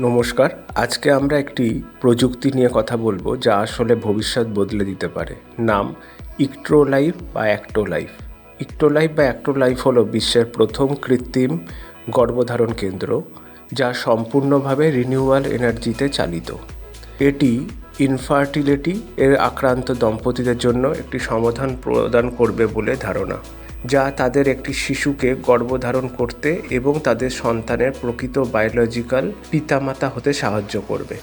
নমস্কার। আজকে আমরা একটি প্রযুক্তি নিয়ে কথা বলব যা আসলে ভবিষ্যৎ বদলে দিতে পারে। নাম ইকট্রো লাইফ বা অ্যাক্টো লাইফ ইকটো লাইফ বা অ্যাক্টো লাইফ হলো বিশ্বের প্রথম কৃত্রিম গর্ভধারণ কেন্দ্র যা সম্পূর্ণভাবে রিনিউয়াল এনার্জিতে চালিত। এটি ইনফার্টিলিটি এর আক্রান্ত দম্পতিদের জন্য একটি সমাধান প্রদান করবে বলে ধারণা। যা তাদের একটি শিশুকে গর্ভধারণ করতে এবং তাদের সন্তানের প্রকৃত বায়োলজিক্যাল পিতামাতা হতে সাহায্য করবে।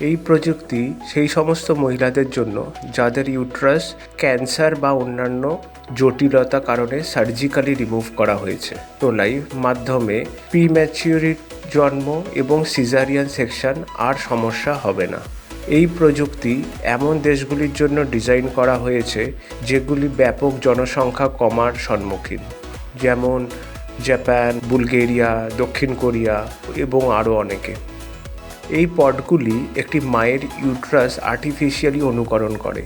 এই প্রযুক্তি সেই সমস্ত মহিলাদের জন্য যাদের ইউট্রাস ক্যান্সার বা অন্যান্য জটিলতা কারণে সার্জিক্যালি রিমুভ করা হয়েছে। টোলাই মাধ্যমে প্রিম্যাচিউরিট জন্ম এবং সিজারিয়ান সেকশন আর সমস্যা হবে না। এই প্রযুক্তি এমন দেশগুলির জন্য ডিজাইন করা হয়েছে যেগুলি ব্যাপক জনসংখ্যা কমার সম্মুখীন। যেমন জাপান, বুলগেরিয়া, দক্ষিণ কোরিয়া এবং আরও অনেকে। এই পটগুলি একটি মায়ের ইউট্রাস আর্টিফিশিয়ালি অনুকরণ করে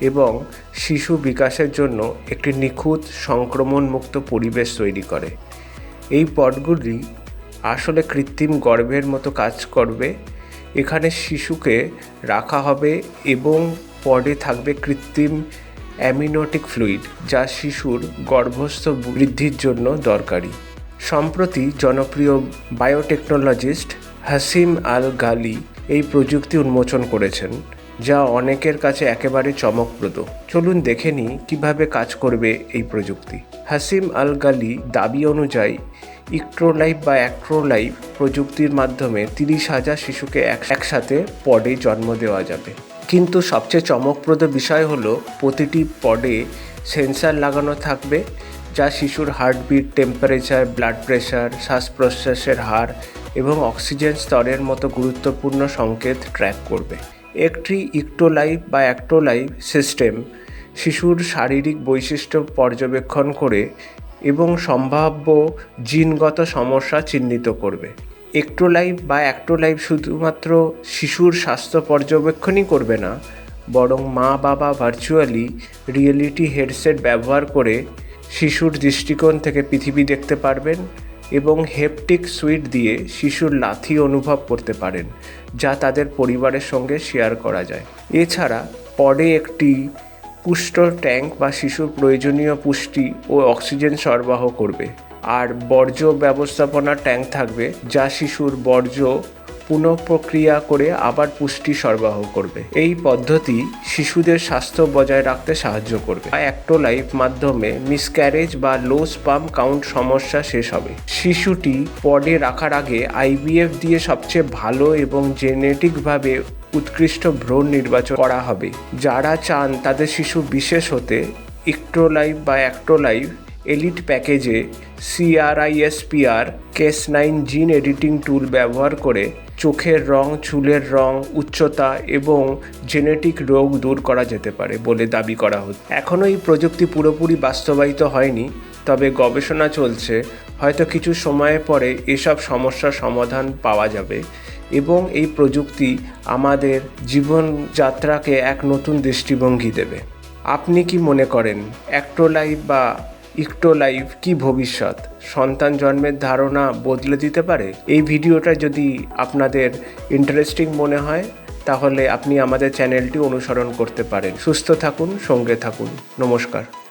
এবং শিশু বিকাশের জন্য একটি নিখুঁত সংক্রমণমুক্ত পরিবেশ তৈরি করে। এই পটগুলি আসলে কৃত্রিম গর্ভের মতো কাজ করবে এখানে শিশুকে রাখা হবে এবং পডে থাকবে কৃত্রিম অ্যামিনোটিক ফ্লুইড, যা শিশুর গর্ভস্থ বৃদ্ধির জন্য দরকারি। সম্প্রতি জনপ্রিয় বায়োটেকনোলজিস্ট হাসিম আল গালি এই প্রযুক্তি উন্মোচন করেছেন। যা অনেকের কাছে একেবারে চমকপ্রদ। চলুন দেখে নিই কীভাবে কাজ করবে এই প্রযুক্তি। হাসিম আল গালি দাবি অনুযায়ী ইক্ট্রোলাইফ বা অ্যাক্ট্রোলাইফ প্রযুক্তির মাধ্যমে তিরিশ হাজার শিশুকে একসাথে পডে জন্ম দেওয়া যাবে। কিন্তু সবচেয়ে চমকপ্রদ বিষয় হলো, প্রতিটি পডে সেন্সার লাগানো থাকবে, যা শিশুর হার্টবিট, টেম্পারেচার, ব্লাড প্রেশার শ্বাস প্রশ্বাসের হার এবং অক্সিজেন স্তরের মতো গুরুত্বপূর্ণ সংকেত ট্র্যাক করবে। একটি ইক্টোলাইফ বা অ্যাক্টোলাইভ সিস্টেম শিশুর শারীরিক বৈশিষ্ট্য পর্যবেক্ষণ করে এবং সম্ভাব্য জিনগত সমস্যা চিহ্নিত করবে। একটোলাইফ বা অ্যাক্টোলাইফ শুধুমাত্র শিশুর স্বাস্থ্য পর্যবেক্ষণই করবে না, বরং মা বাবা ভার্চুয়ালি রিয়েলিটি হেডসেট ব্যবহার করে শিশুর দৃষ্টিকোণ থেকে পৃথিবী দেখতে পারবেন এবং হেপটিক সুইট দিয়ে শিশুর লাথি অনুভব করতে পারেন, যা তাদের পরিবারের সঙ্গে শেয়ার করা যায়। এছাড়া পরে একটি পুষ্ট ট্যাঙ্ক বা শিশুর প্রয়োজনীয় পুষ্টি ও অক্সিজেন সরবরাহ করবে। আর বর্জ্য ব্যবস্থাপনা ট্যাঙ্ক থাকবে, যা শিশুর বর্জ্য পুনঃপ্রক্রিয়া করে আবার পুষ্টি সরবরাহ করবে। এই পদ্ধতি শিশুদের স্বাস্থ্য বজায় রাখতে সাহায্য করবে। অ্যাক্টোলাইফ মাধ্যমে মিসক্যারেজ বা লো স্পাম কাউন্ট সমস্যা শেষ হবে। শিশুটি পডে রাখার আগে আইবিএফ দিয়ে সবচেয়ে ভালো এবং জেনেটিকভাবে উৎকৃষ্ট ভ্রণ নির্বাচন করা হবে। যারা চান তাদের শিশু বিশেষ হতে ইক্টোলাইভ বা অ্যাক্টোলাইভ এলিট প্যাকেজে CRISPR Cas nine gene editing tool ব্যবহার করে চোখের রং, চুলের রং, উচ্চতা এবং জেনেটিক রোগ দূর করা যেতে পারে বলে দাবি করা হচ্ছে। এখনও এই প্রযুক্তি পুরোপুরি বাস্তবায়িত হয়নি, তবে গবেষণা চলছে, হয়তো কিছু সময়ের পরে এসব সমস্যার সমাধান পাওয়া যাবে এবং এই প্রযুক্তি আমাদের জীবনযাত্রাকে এক নতুন দৃষ্টিভঙ্গি দেবে। আপনি কি মনে করেন অ্যাক্টোলাইফ বা ইকটোলাইফ কি ভবিষ্যৎ? সন্তান জন্মের ধারণা বদলে দিতে পারে? এই ভিডিওটা যদি আপনাদের ইন্টারেস্টিং মনে হয়, তাহলে আপনি আমাদের চ্যানেলটি অনুসরণ করতে পারেন। সুস্থ থাকুন, সঙ্গে থাকুন। নমস্কার।